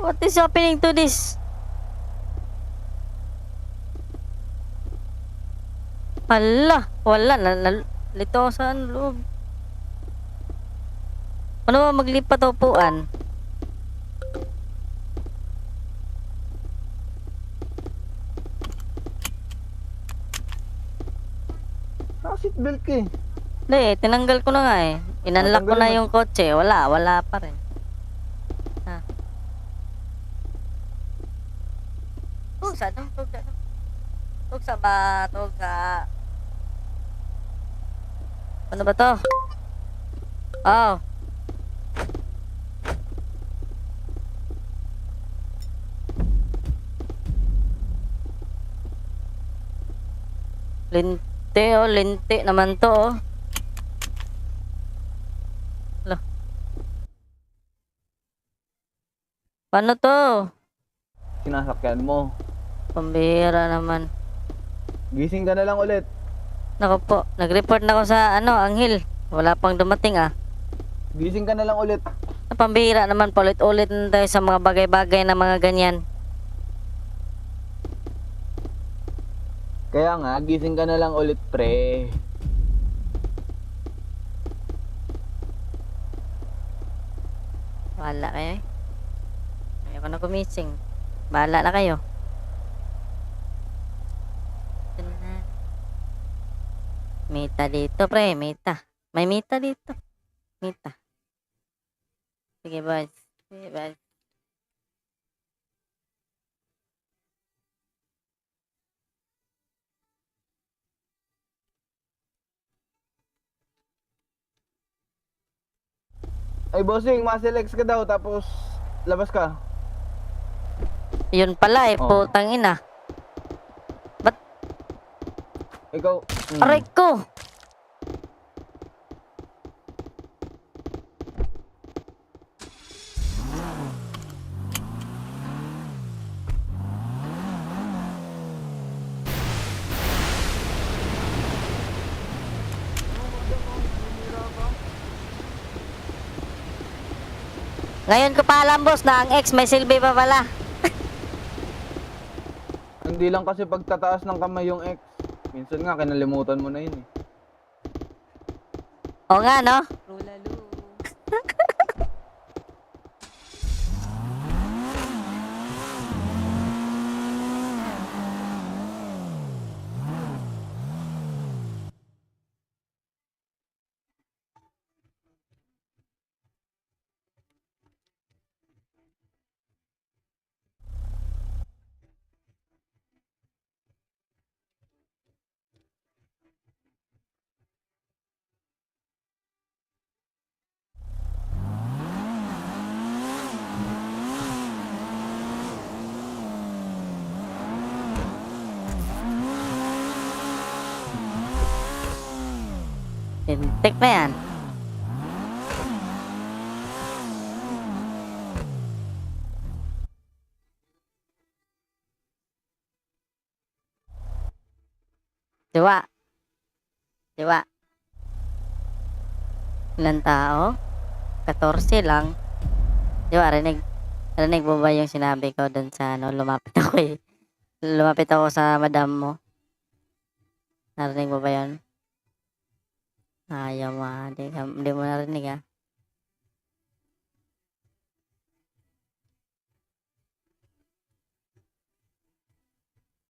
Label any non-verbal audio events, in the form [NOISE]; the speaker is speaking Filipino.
What is happening to this? Hala, wala na, na lito ako sa loob. Ano ba maglipat upuan? Naka-seatbelt ka eh. Hindi, tinanggal ko na nga eh. Inunlock ko na yung kotse. Wala, wala pa rin. Tugsa, dong, tugsa, dong. Tugsa ba? Tugsa. Ano ba to? Oh. Linte oh, linte naman to oh. Hala. Paano to? Sinasakyan mo. Pambihira naman. Gising ka na lang ulit. Nako po, nag-report na ako sa ano, Anghel. Wala pang dumating ah. Gising ka na lang ulit. Pambihira naman, paulit-ulit na tayo sa mga bagay-bagay na mga ganyan. Kaya nga, gising ka na lang ulit, pre. Bahala kayo eh. Ayoko na gumising. Bahala na kayo. Ito na. Mita dito, pre. Mita. May mita dito. Mita. Sige, boys. Sige, boys. Ay, bossing, muscle X ka daw, tapos labas ka. Yun pala eh, Oh. putang ina. Ikaw, mm, Aray ko! Ngayon ko pa alam boss na ang ex may silbi pa pala. [LAUGHS] hindi lang kasi pagtataas ng kamay yung X. Minsan nga, kinalimutan mo na yun eh. O nga no? Tintik na yan. Diwa. Diwa. Ilan tao? 14 lang. Diwa, rinig. Rinig mo ba yung sinabi ko dun sa ano, lumapit ako eh. Lumapit ako sa madam mo. Narinig mo ba yun? Ayaw mo ah. Di, ka- di mo narinig ah.